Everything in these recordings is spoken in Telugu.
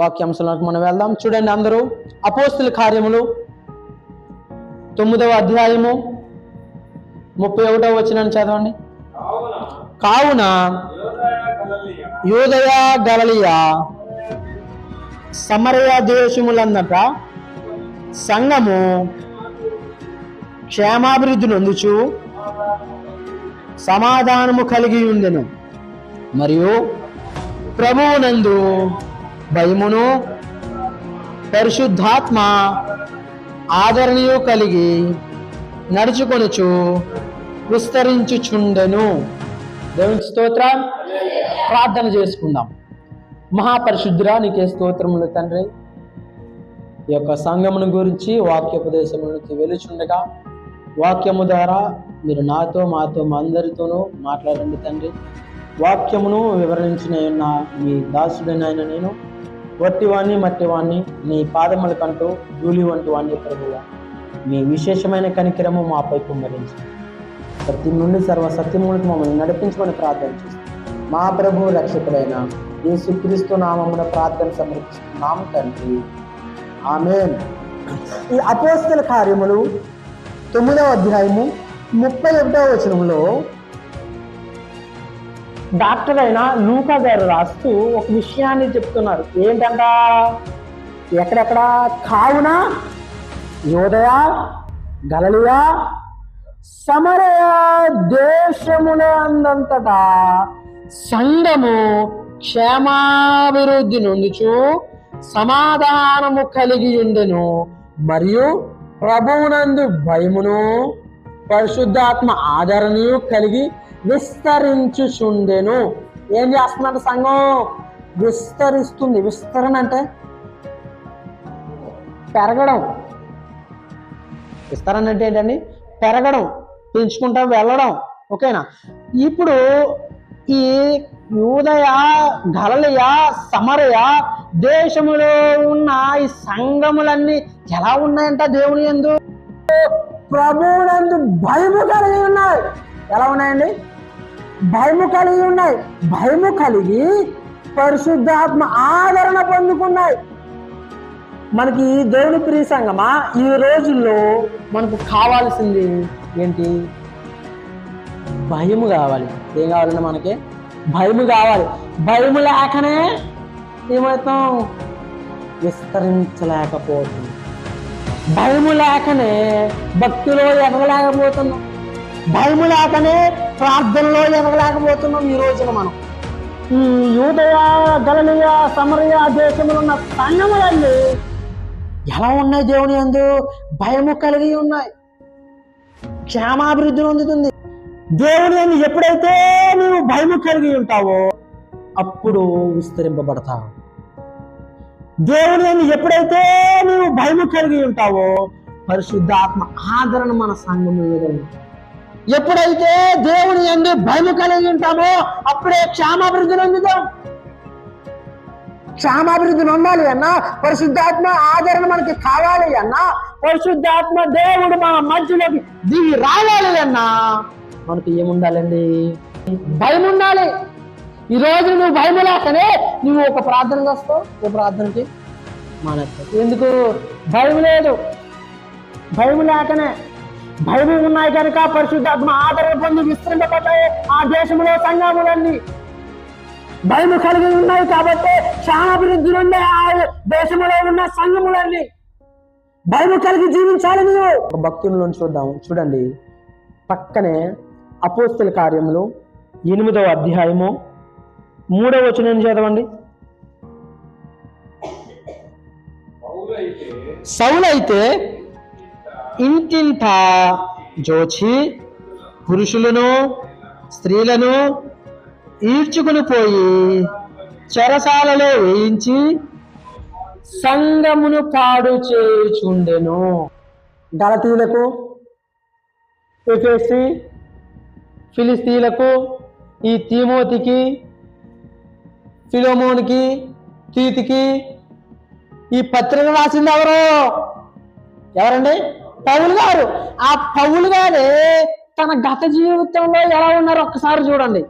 వాక్యాంశాలకు మనం వెళ్దాం. చూడండి అందరూ అపోస్తుల కార్యములు తొమ్మిదవ అధ్యాయము ముప్పై ఒకటవ వచ్చిన చదవండి. కావున యోదయ యూదయ గలలియ సమరయ దేశములందట సంఘము క్షేమాభివృద్ధి నొందుచు సమాధానము కలిగి ఉండెను మరియు ప్రభువునందు భయమును పరిశుద్ధాత్మ ఆదరణయు కలిగి నడుచుకొనుచు విస్తరించుచుండెను. దేవుని స్తోత్రం. ప్రార్థన చేసుకుందాం. మహాపరిశుద్ధురా నీకే స్తోత్రములు తండ్రి. ఈ యొక్క సంఘమును గురించి వాక్యోపదేశములకి వెలుచుండగా వాక్యము ద్వారా మీరు నాతో మాతో మా అందరితోనూ మాట్లాడండి తండ్రి. వాక్యమును వివరించిన మీ దాసుడనైన నేను వట్టివాణ్ణి మట్టివాణ్ణి నీ పాదములకంటూ ధూళి వంటి వాణ్ణి ప్రభుగా మీ విశేషమైన కనికిరము మాపై కుమ్మరించి. సత్యం నుండి సర్వ సత్యములకు మమ్మల్ని నడిపించమని ప్రార్థన చేస్తాం మా ప్రభు రక్షకుడైన యేసుక్రీస్తు నామమున ప్రార్థన సమర్పిస్తున్నాం తండ్రి. ఆమె ఈ అపోస్తల కార్యములు తొమ్మిదవ అధ్యాయము ముప్పై ఒకటవ వచనంలో డాక్టర్ అయిన లూకా గారు రాస్తూ ఒక విషయాన్ని చెప్తున్నారు. ఏంటంట? ఎక్కడెక్కడ? కావున యోదయ గలలియా సమరయ దేశముల అందంతటా సంఘము క్షేమాభివృద్ధి నొందుచు సమాధానము కలిగి ఉండెను. మరియు ప్రభువునందు భయమును పరిశుద్ధాత్మ ఆదరణయు కలిగి విస్తరించుచుండెను. ఏం చేస్తున్నాడు సంఘం? విస్తరిస్తుంది. విస్తరణ అంటే పెరగడం. విస్తరణ అంటే ఏంటండి? పెరగడం పెంచుకుంటా వెళ్ళడం. ఓకేనా? ఇప్పుడు ఈ యూదయ గలలయ సమరయ దేశములో ఉన్న ఈ సంఘములన్నీ ఎలా ఉన్నాయంట దేవుని ఎందు ప్రభువునందు భయము కలిగి ఉన్నాయి. ఎలా ఉన్నాయండి? భయము కలిగి ఉన్నాయి? భయము కలిగి పరిశుద్ధాత్మ ఆదరణ పొందుకున్నాయి. మనకి దేవుని ప్రియ సంగమా? ఈ రోజుల్లో మనకు కావాల్సింది ఏంటి? భయము కావాలి. ఏం కావాలంటే మనకి? భయము కావాలి. భయము లేకనే ఏమవుతాం? విస్తరించలేకపోతుంది భయము లేకనే భక్తిలో ఎదగలేకపోతున్నాం. భయము లేకనే ప్రార్థనలో ఎదగలేకపోతున్నాం ఈ రోజున మనం. ఈ యూదయ గలనీయ సమరయ దేశంలో ఉన్న సంఘములన్నీ ఎలా ఉన్నాయి దేవుని అందు? భయము కలిగి ఉన్నాయి. క్షేమాభివృద్ధి పొందుతుంది దేవుని అందు ఎప్పుడైతే నీవు భయము కలిగి ఉంటావో అప్పుడు విస్తరింపబడతావు. దేవుని అందు ఎప్పుడైతే నువ్వు భయము కలిగి ఉంటావో పరిశుద్ధాత్మ ఆదరణ మన సంఘం మీద ఉంటుంది. ఎప్పుడైతే దేవుని ఎందు భయము కలిగి ఉంటామో అప్పుడే క్షామాభివృద్ధి పొందుతాం క్షామాభివృద్ధి నొందాలి అన్న పరిశుద్ధాత్మ ఆదరణ మనకి కావాలి అన్న పరిశుద్ధాత్మ దేవుడు మన మధ్యలోకి దిగి రావాలి అన్న. మనకి ఏముండాలండి? భయం ఉండాలి ఈ రోజు నువ్వు భయం లేకనే నువ్వు ఒక ప్రార్థన చేస్తావు. ఒక ప్రార్థనకి మానేస్తావు. ఎందుకు? భయం లేదు. భయం లేకనే భయం ఉన్నాయి కనుక పరిశుద్ధాత్మ ఆదరణ పొంది విస్తరింపబడ్డాయి. ఆ దేశంలో సంఘములన్నీ భయం కలిగి ఉన్నాయి కాబట్టి క్షామాభివృద్ధి ఉండే ఆ దేశంలో ఉన్న సంఘములన్నీ భయం కలిగి జీవించాలి నువ్వు. ఒక భక్తుల్లో చూద్దాం. చూడండి. పక్కనే అపోస్తుల కార్యములు ఎనిమిదవ అధ్యాయము మూడవ వచనం చదవండి. సౌలైతే ఇంటింట జోచి పురుషులను స్త్రీలను ఈడ్చుకుని పోయి చెరసాలలో వేయించి సంగమును పాడు చేయుచుండెను. గలతీలకు ఎఫేసి ఫిలిస్తీలకు ఈ తీమోతికి ఫిలోమోన్కి తీతికి ఈ పత్రిక రాసింది ఎవరు? ఎవరండి? పౌలు గారు ఆ పౌలు గారే తన గత జీవితంలో ఎలా ఉన్నారో ఒక్కసారి చూడండి.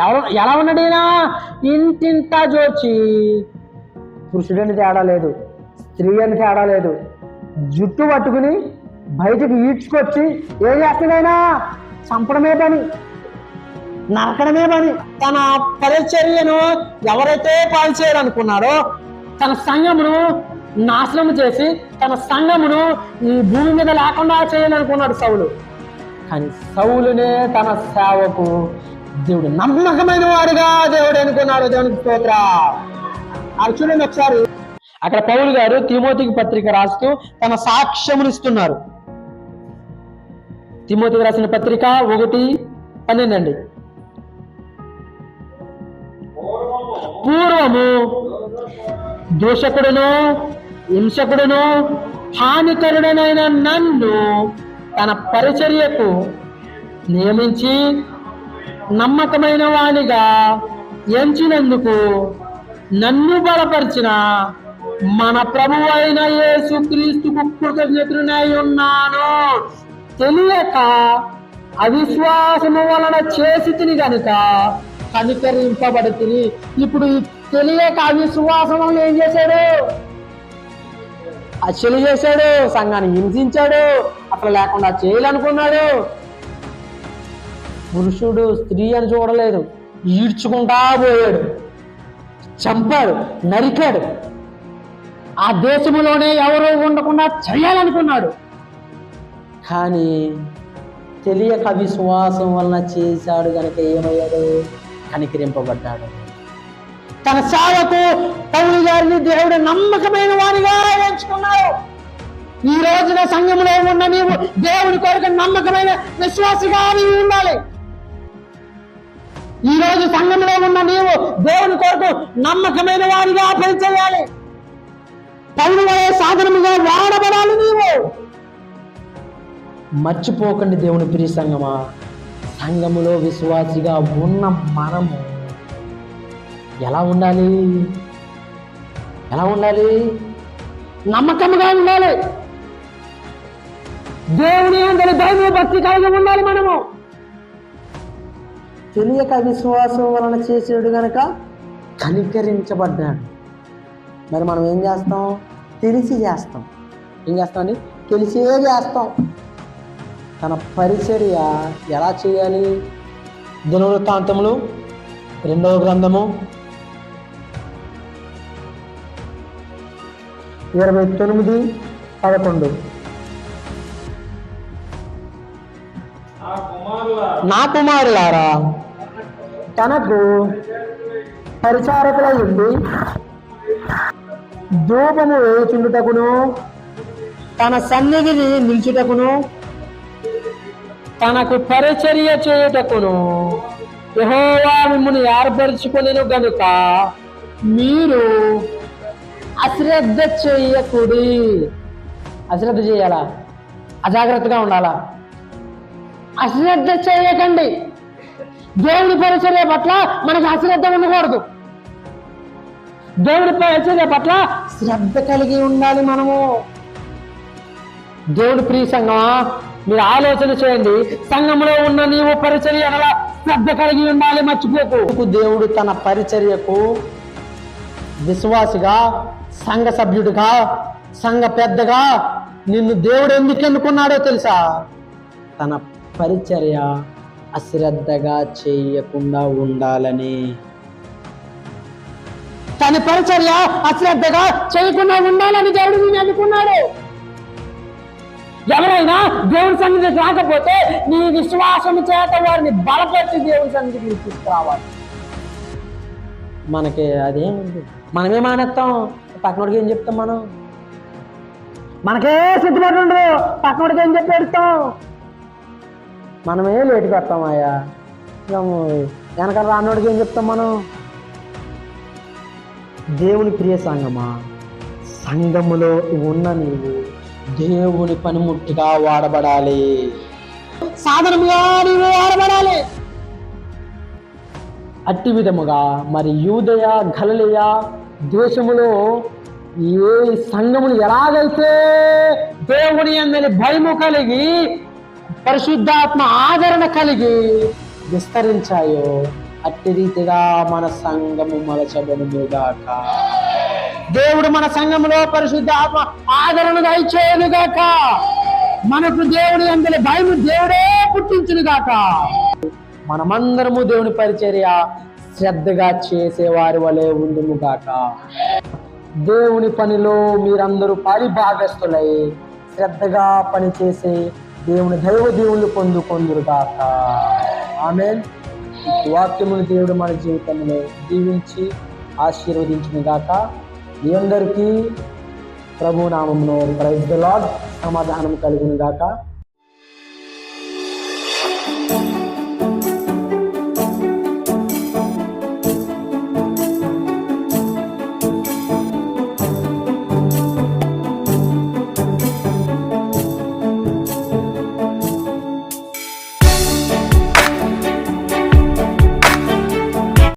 ఎవరు ఎలా ఉన్నాడు ఈయన? ఇంటింటా జోచి. పురుషుడని తేడా లేదు స్త్రీ అని తేడా లేదు. జుట్టు పట్టుకుని బయటకు ఈడ్చుకొచ్చి ఏం చేస్తున్నాయినా చంపడమే పని నరకడమే పని. తన పరిచర్యను ఎవరైతే పాల్చేయాలనుకున్నారో తన సంఘమును నాశనం చేసి తన సంఘమును ఈ భూమి మీద లేకుండా చేయాలనుకున్నాడు సౌలు. కానీ సౌలునే తన సేవకు దేవుడు నమ్మకమైన వాడుగా దేవుడు అనుకున్నాడు. దేవునికి స్తోత్ర. అది చూడండి ఒకసారి అక్కడ పౌలు గారు తిమోతికి పత్రిక రాస్తూ తన సాక్ష్యమునిస్తున్నారు తిమోతికి రాసిన పత్రిక ఒకటి పన్నెండు అండి పూర్వము పూర్వము దూషకుడును హింసకుడును హానికరుడనైన నన్ను తన పరిచర్యకు నియమించి నమ్మకమైన వానిగా ఎంచినందుకు నన్ను బలపరిచిన మన ప్రభు అయిన యేసుక్రీస్తుకు క్రీస్తుకు ఉన్నాను. తెలియక అవిశ్వాసము వలన చేసి తిని గనుక కనికరింపబడి తిని. ఇప్పుడు తెలియక అవిశ్వాసం ఏం చేశాడు? అచ్చలు చేశాడు సంఘాన్ని హింసించాడు అట్లా లేకుండా చేయాలనుకున్నాడు. పురుషుడు స్త్రీ అని చూడలేదు ఈడ్చుకుంటా పోయాడు చంపాడు నరికాడు. ఆ దేశంలోనే ఎవరు ఉండకుండా చేయాలనుకున్నాడు. కానీ తెలియక విశ్వాసం వలన చేశాడు కనుక ఏమయ్యాడు? కనికరింపబడ్డాడు. తన సేవకు పౌలు గారిని దేవుడు నమ్మకమైన వారిగా ఈ రోజున సంఘంలో ఉన్న నీవు దేవుని కొరకు నమ్మకమైన విశ్వాసిగా నీవు ఉండాలి. ఈ రోజు సంఘంలో ఉన్న నీవు దేవుని కొరకు నమ్మకమైన వారిగా పనిచేయాలి పౌరు సాధనముగా వాడబడాలి నీవు. మర్చిపోకండి దేవుని ప్రియ సంగమా సంఘములో విశ్వాసిగా ఉన్న మనము ఎలా ఉండాలి? ఎలా ఉండాలి? నమ్మకముగా ఉండాలి. దేవుని అందరి దైవ భక్తి కలిగి ఉండాలి మనము. తెలియక విశ్వాసం వలన చేసేడు గనక కనికరించబడ్డాడు. మరి మనం ఏం చేస్తాం? తెలిసి చేస్తాం. ఏం చేస్తామని తెలిసే చేస్తాం. తన పరిచర్య ఎలా చేయాలి? దినవృత్తాంతములు రెండవ గ్రంథము. ఇరవై తొమ్మిది పదకొండు. నా కుమారులారా తనకు పరిచారకుల ఉండి ధూపము వేయుచుండుటకును తన సన్నిధిని నిల్చుటకును తనకు పరిచర్య చేయుటకును యహోవా మిమ్మల్ని ఏర్పరచుకొనిను గనుక మీరు అశ్రద్ధ చేయకూడి. అశ్రద్ధ చేయాలా? అజాగ్రత్తగా ఉండాలా? అశ్రద్ధ చేయకండి. దేవుడి పరిచర్య పట్ల మనకు అశ్రద్ధ ఉండకూడదు. దేవుడి పరిచర్య పట్ల శ్రద్ధ కలిగి ఉండాలి మనము. దేవుడి ప్రియ సంఘమా మీరు ఆలోచన చేయండి. సంఘంలో ఉన్న నీవు పరిచర్య గల శ్రద్ధ కలిగి ఉండాలి మర్చిపోకు. దేవుడు తన పరిచర్యకు విశ్వాసిగా సంఘ సభ్యుడిగా సంఘ పెద్దగా నిన్ను దేవుడు ఎందుకు ఎన్నుకున్నాడో తెలుసా? తన పరిచర్య అశ్రద్ధగా చేయకుండా ఉండాలని. తన పరిచర్య అశ్రద్ధగా చేయకుండా ఉండాలని దేవుడు నేను అనుకున్నాడు ఎవరైనా దేవుని సన్నిధికి రాకపోతే నీ విశ్వాసం చేత వారిని బలపరిచి దేవుని సన్నిధికి తీసుకురావాలి. మనకి అదేముంది? మనమే మానేస్తాం. పక్కనోడికి ఏం చెప్తాం మనం? మనకే సిద్ధపడి ఉండదు పక్కనోడికి ఏం చెప్పి పెడతాం మనమే లేట్ వస్తాం వెనక రానోడికి ఏం చెప్తాం మనం? దేవుని ప్రియ సంగమా సంఘములో ఉన్న నీవు దేవుని పనిముట్టుగా వాడబడాలి. సాధనముగా నీవు వాడబడాలి. అట్టి విధముగా మరి యూదయ గలలియ దేశములో ఏ సంఘములు ఎలాగైతే దేవుని అందరి భయము కలిగి పరిశుద్ధాత్మ ఆదరణ కలిగి విస్తరించాయో. అట్టి రీతిగా మన సంఘము మలచబడుగాక దేవుడు మన సంఘములో పరిశుద్ధాత్మ ఆదరణ దయచేయనుగాక మనకు దేవుడు అందులో భయం దేవుడే పుట్టించును గాక. మనమందరము దేవుని పరిచర్య శ్రద్ధగా చేసేవారి వలె ఉండుము గాక. దేవుని పనిలో మీరందరూ పరిభాగస్తులై శ్రద్ధగా పనిచేసే దేవుని దైవ దేవుళ్ళు పొందుకొందురుగాక ఆమె వాక్యమును దేవుడు మన జీవితంలో దీవించి ఆశీర్వదించిన గాక. మీ అందరికీ ప్రభునామంలో ప్రైజ్ ద లాడ్ సమాధానం కలిగిన గాక.